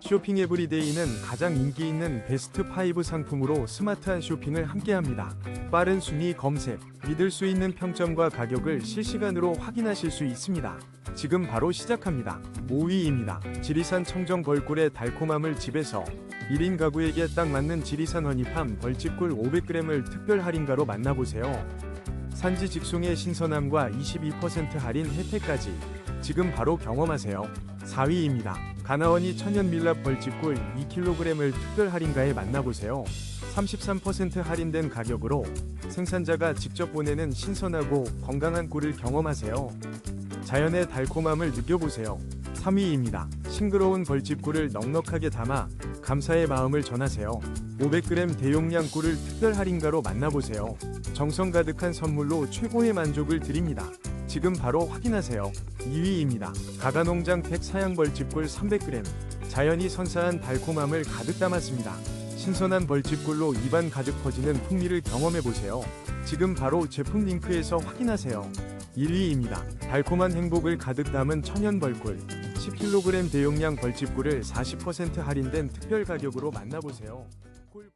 쇼핑 에브리데이는 가장 인기 있는 베스트 5 상품으로 스마트한 쇼핑을 함께합니다. 빠른 순위 검색, 믿을 수 있는 평점과 가격을 실시간으로 확인하실 수 있습니다. 지금 바로 시작합니다. 5위입니다. 지리산 청정 벌꿀의 달콤함을 집에서 1인 가구에게 딱 맞는 지리산 허니팜 벌집꿀 500g을 특별 할인가로 만나보세요. 산지 직송의 신선함과 22% 할인 혜택까지 지금 바로 경험하세요. 4위입니다. 가나원이 천연 밀랍 벌집꿀 2kg을 특별 할인가에 만나보세요. 33% 할인된 가격으로 생산자가 직접 보내는 신선하고 건강한 꿀을 경험하세요. 자연의 달콤함을 느껴보세요. 3위입니다. 싱그러운 벌집꿀을 넉넉하게 담아 감사의 마음을 전하세요. 500g 대용량 꿀을 특별 할인가로 만나보세요. 정성 가득한 선물로 최고의 만족을 드립니다. 지금 바로 확인하세요. 2위입니다. 가가농장 팩 사양벌집꿀 300g. 자연이 선사한 달콤함을 가득 담았습니다. 신선한 벌집꿀로 입안 가득 퍼지는 풍미를 경험해보세요. 지금 바로 제품 링크에서 확인하세요. 1위입니다. 달콤한 행복을 가득 담은 천연 벌꿀. 10kg 대용량 벌집꿀을 40% 할인된 특별 가격으로 만나보세요. 꿀-